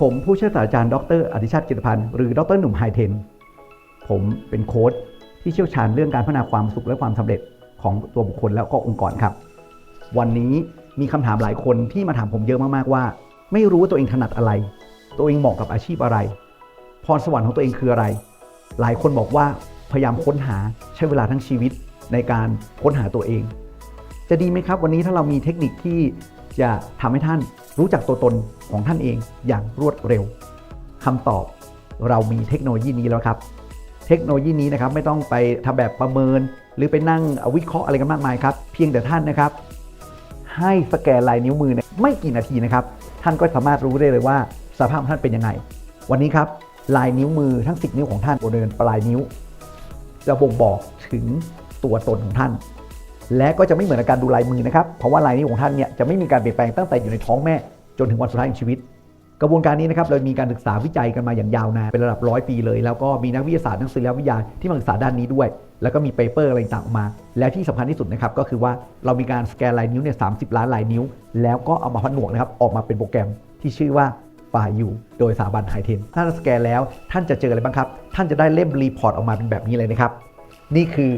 ผมผู้ช่วยศาสตราจารย์ดรอธิชาติกิตพันธ์หรือดรหนุ่มไฮเทน ผมเป็นโค้ชที่เชี่ยวชาญเรื่องการพัฒนาความสุขและความสำเร็จของตัวบุคคลแล้วก็องค์กรครับ วันนี้มีคำถามหลายคนที่มาถามผมเยอะมากๆว่า ไม่รู้ว่าตัวเองถนัดอะไร ตัวเองเหมาะกับอาชีพอะไร พรสวรรค์ของตัวเองคืออะไร หลายคนบอกว่าพยายามค้นหาใช้เวลาทั้งชีวิตในการค้นหาตัวเอง จะดีไหมครับ วันนี้ถ้าเรามีเทคนิคที่จะทำให้ท่านรู้จักตัวตนของท่านเองอย่างรวดเร็วคำตอบเรามีเทคโนโลยีนี้แล้วครับ เทคโนโลยีนี้นะครับไม่ต้องไปทำแบบประเมิน หรือไปนั่งวิเคราะห์อะไรกันมากมายครับ เพียงแต่ท่านนะครับ ให้สแกนลายนิ้วมือเนี่ยไม่กี่นาทีนะครับ ท่านก็สามารถรู้ได้เลยว่าสภาพท่านเป็นยังไง วันนี้ครับ ลายนิ้วมือทั้ง 10 นิ้วของท่านบริเวณปลายนิ้วจะบ่งบอกถึงตัวตนของท่าน และก็จะไม่เหมือนกับการดูลายมือนะครับ เพราะว่าลายนิ้วของท่านเนี่ยจะไม่มีการเปลี่ยนแปลงตั้งแต่อยู่ในท้องแม่ จนถึงวันสุดท้ายของชีวิต กระบวนการนี้นะครับเรามีการศึกษาวิจัยกันมาอย่างยาวนานเป็นระดับร้อยปีเลย แล้วก็มีนักวิทยาศาสตร์นักศิลปวิทยาที่มาศึกษาด้านนี้ด้วย แล้วก็มีเปเปอร์อะไรต่างๆออกมา และที่สำคัญที่สุดนะครับก็คือว่าเรามีการสแกนลายนิ้วเนี่ยสาล้านลายนิ้ว แล้วก็เอามาผนวกนะครับออกมาเป็นโปรแกรมที่ชื่อว่า ฟายูโดยสถาบันไฮเทนถ้าสแกนแล้วท่านจะเจออะไรบ้างครับ ท่านจะได้เล่มรีพอร์ตออกมาเป็นแบบนี้เลยนะครับ นี่คือ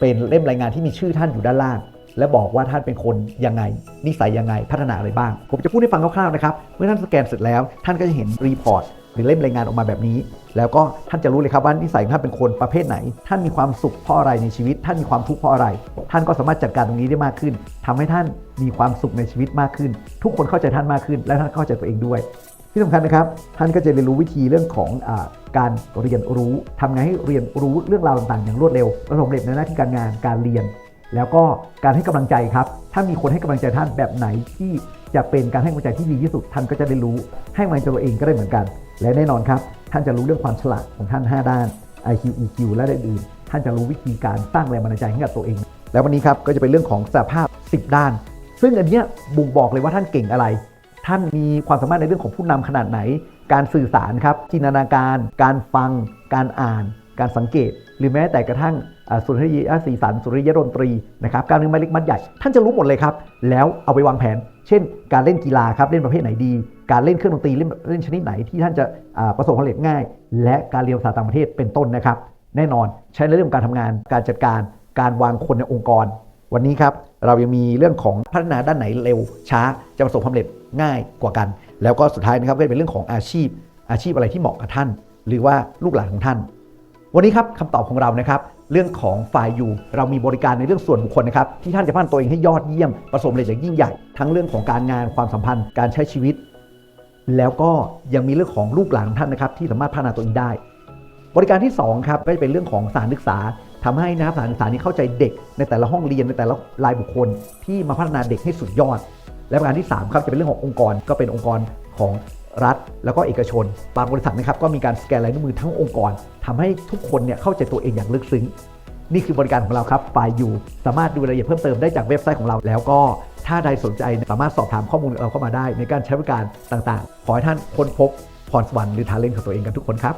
เป็นเล่มรายงานที่มีชื่อท่านอยู่ด้านล่าง และบอกว่าท่านเป็นคนยังไง นิสัยยังไงพัฒนาอะไรบ้าง ผมจะพูดให้ฟังคร่าวๆนะครับ เมื่อท่านสแกนเสร็จแล้ว ท่านก็จะเห็นรีพอร์ต หรือเล่มรายงานออกมาแบบนี้ แล้วก็ท่านจะรู้เลยครับว่านิสัยของท่านเป็นคนประเภทไหน ท่านมีความสุขเพราะอะไรในชีวิต ท่านมีความทุกข์เพราะอะไร ท่านก็สามารถจัดการตรงนี้ได้มากขึ้นทำให้ท่านมีความสุขในชีวิตมากขึ้น ทุกคนเข้าใจท่านมากขึ้น และท่านเข้าใจตัวเองด้วยที่สำคัญนะครับ ท่านก็จะเรียนรู้วิธีเรื่องของอการเรียนรู้ทำไงให้เรียนรู้เรื่องราวต่างๆ อย่างรวดเร็วประสบความสำเร็จในหน้าที่การงานการเรียน แล้วก็การให้กำลังใจครับ ถ้ามีคนให้กำลังใจท่านแบบไหนที่จะเป็นการให้กำลังใจที่ดีที่สุดท่านก็จะได้รู้ ให้กำลังใจตัวเองก็ได้เหมือนกัน และแน่นอนครับ ท่านจะรู้เรื่องความฉลาดของท่าน 5 ด้าน IQ EQ และอื่นๆท่านจะรู้วิธีการสร้างแรงบันดาลใจให้กับตัวเอง แล้ววันนี้ครับก็จะเป็นเรื่องของสภาพ 10 ด้าน ซึ่งอันเนี้ยบ่งบอกเลยว่าท่านเก่งอะไร ท่านมีความสามารถในเรื่องของผู้นำขนาดไหน การสื่อสารครับจินตนาการ การฟัง การอ่าน การสังเกต หรือแม้แต่กระทั่งสุริยะสีสันสุริยะดนตรีนะครับการเล่นไม้เล็กมัดใหญ่ ท่านจะรู้หมดเลยครับ แล้วเอาไปวางแผน เช่น การเล่นกีฬาครับเล่นประเภทไหนดี การเล่นเครื่องดนตรีเล่นเล่นชนิดไหนที่ท่านจะประสบความสำเร็จง่าย และการเรียนภาษาต่างประเทศเป็นต้นนะครับ แน่นอนใช้ในเรื่องของการทำงาน การจัดการการวางคนในองค์กร วันนี้ครับเรายังมีเรื่องของพัฒนาด้านไหนเร็วช้าจะประสบความสำเร็จง่ายกว่ากัน แล้วก็สุดท้ายนะครับก็เป็นเรื่องของอาชีพ อาชีพอะไรที่เหมาะกับท่าน หรือว่าลูกหลานของท่าน วันนี้ครับคำตอบของเรานะครับเรื่องของฝ่ายอยู่เรามีบริการในเรื่องส่วนบุคคลนะครับที่ท่านจะพัฒนาตัวเองให้ยอดเยี่ยมประสบความเร็จอย่างยิ่งใหญ่ ทั้งเรื่องของการงานความสัมพันธ์ การใช้ชีวิต แล้วก็ยังมีเรื่องของลูกหลานของท่านนะครับที่สามารถพัฒนาตัวเองได้ บริการที่2ครับก็จะเป็นเรื่องของสานศึกษาทำให้นะครับสานศึกษานี้เข้าใจเด็กในแต่ละห้องเรียนในแต่ละรายบุคคล ที่มาพัฒนาเด็กให้สุดยอด และประการที่3ครับจะเป็นเรื่องขององค์กรก็เป็นองค์กรของ รัฐ แล้วก็เอกชน บางบริษัทนะครับก็มีการสแกนลายนิ้วมือทั้งองค์กรทำให้ทุกคนเนี่ยเข้าใจตัวเองอย่างลึกซึ้ง นี่คือบริการของเราครับฝ่ายยูสามารถดูรายละเอียดเพิ่มเติมได้จากเว็บไซต์ของเรา แล้วก็ถ้าใดสนใจสามารถสอบถามข้อมูลเราเข้ามาได้ ในการใช้บริการต่างๆ ขอให้ท่านค้นพบพรสวรรค์หรือทาเลนต์ของตัวเองกันทุกคนครับ